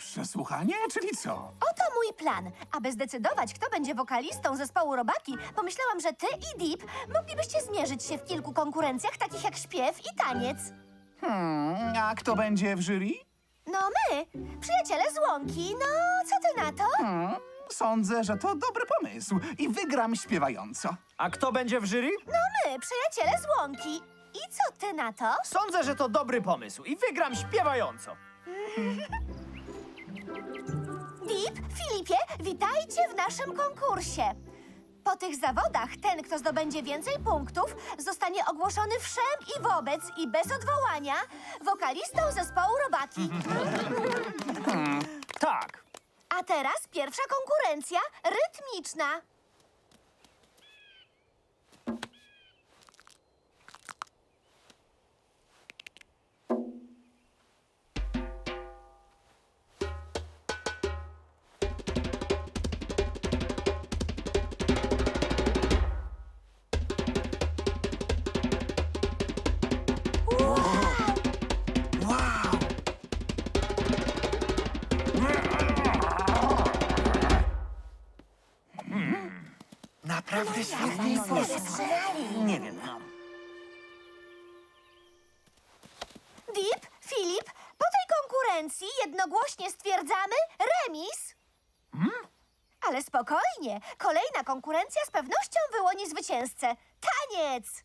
Przesłuchanie, czyli co? Oto mój plan. Aby zdecydować, kto będzie wokalistą zespołu Robaki, pomyślałam, że ty i Deep moglibyście zmierzyć się w kilku konkurencjach, takich jak śpiew i taniec. Hmm, a kto będzie w jury? No my, przyjaciele z Łąki, no co ty na to? Hmm, sądzę, że to dobry pomysł i wygram śpiewająco. A kto będzie w jury? No my, przyjaciele z Łąki. I co ty na to? Sądzę, że to dobry pomysł i wygram śpiewająco. Deep, Filipie, witajcie w naszym konkursie. Po tych zawodach ten, kto zdobędzie więcej punktów, zostanie ogłoszony wszem i wobec i bez odwołania wokalistą zespołu Robaki. Tak. A teraz pierwsza konkurencja rytmiczna. Naprawdę świetnie poszło. Nie wiem. Deep, Filip, po tej konkurencji jednogłośnie stwierdzamy remis. Ale spokojnie, kolejna konkurencja z pewnością wyłoni zwycięzcę. Taniec!